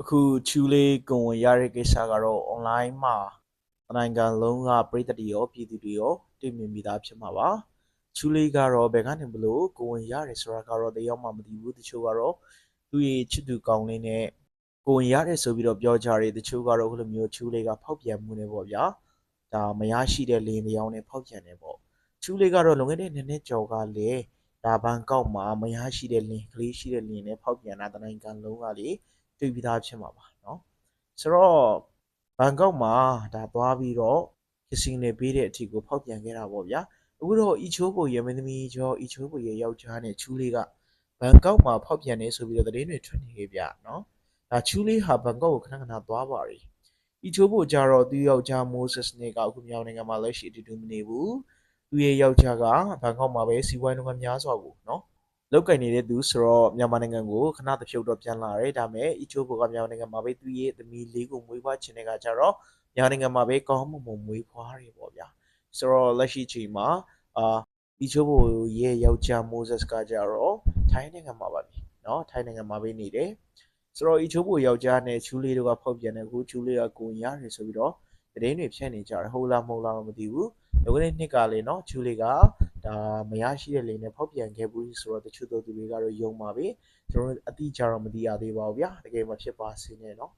အခုချူလေးကိုဝင်ရတဲ့ကိစ္စကတော့ online မှာနိုင်ငံလုံးကပြည်သက်တွေရောပြည်သူတွေရောတွေ့မြင်မိသားဖြစ်မှာပါချူလေးကတော့ဘယ်ကနေဘလို့ကိုဝင်ရတယ်ဆိုတာကတော့တယောက်မှမသိဘူးတချို့ကတော့သူ့ရဲ့ချစ်သူကောင်းလေးနဲ့ကိုဝင်ရတယ်ဆိုပြီးတော့ပြောကြတယ်တချို့ကတော့ဟိုလိုမျိုးချူလေးကဖောက်ပြန်မှုနေပေါ့ဗျာဒါမရရှိတဲ့လင်းတစ်ယောက်နဲ့ဖောက်ပြန်နေပေါ့ချူလေးကတော့လွန်ခဲ့တဲ့နှစ်နှစ်ကျော်ကလည်းဒါဘန်ကောက်မှာမရရှိတဲ့လင်းကလေးရှိတဲ့လင်းနဲ့ဖောက်ပြန်တာတနိုင်ငံလုံးကလေ တွေ့ပြီးသားဖြစ်မှာပါเนาะဆိုတော့ဘန်ကောက်မှာဒါသွားပြီးတော့ကစီနေပေးတဲ့အထီကိုဖောက်ပြန်ခဲ့တာပေါ့ဗျာအခုတော့အီချိုးကိုရမင်းသမီးကျော်အီချိုးကိုရယောက်ျားနဲ့ချူးလေးကဘန်ကောက်မှာဖောက်ပြန်နေဆိုပြီးတော့သတင်းတွေထွက်နေခဲ့ဗျเนาะဒါချူးလေးဟာဘန်ကောက်ကိုခဏခဏသွားပါရီအီချိုးကိုကြတော့သူယောက်ျားမိုးဆက်နဲ့ကအခုမြောင်နိုင်ငံမှာလက်ရှိအတူတူမနေဘူးသူရဲ့ယောက်ျားကဘန်ကောက်မှာပဲစီးပွားရေးလုပ်ငန်းများစွာကိုเนาะ လောက်ကင်နေတဲ့သူဆိုတော့မြန်မာနိုင်ငံကိုခဏတစ်ဖြုတ်တော့ပြန်လာတယ်ဒါပေမဲ့အီချိုးဘောကမြန်မာနိုင်ငံမှာပဲသူရဲ့သမီးလေးကိုမွေးဖွားချင်တဲ့ကကြတော့မြန်မာနိုင်ငံမှာပဲကောင်းမွန်မွန်မွေးဖွားတယ်ပေါ့ဗျာဆိုတော့လက်ရှိချိန်မှာအာအီချိုးဘောရဲ့ယောက်ျားမိုးဆက်စ်ကကြတော့ထိုင်းနိုင်ငံမှာပါပြီเนาะထိုင်းနိုင်ငံမှာပဲနေတယ်ဆိုတော့အီချိုးဘောယောက်ျားနဲ့ချူလေးတို့ကဖောက်ပြန်တယ်အခုချူလေးကကိုရင်ရတယ်ဆိုပြီးတော့သတင်းတွေဖြန့်နေကြတယ်ဟုတ်လားမဟုတ်လားတော့မသိဘူးလောကတဲ့နှစ်ကလေเนาะချူလေးက ဒါမရရှိတဲ့လိန်နဲ့ဖောက်ပြန်ခဲ့ဘူးဆိုတော့တချို့သောသူတွေကတော့ယုံပါပဲကျွန်တော်တို့အတိအကျတော့မသိရသေးပါဘူးဗျာတကယ်မဖြစ်ပါစေနဲ့เนาะ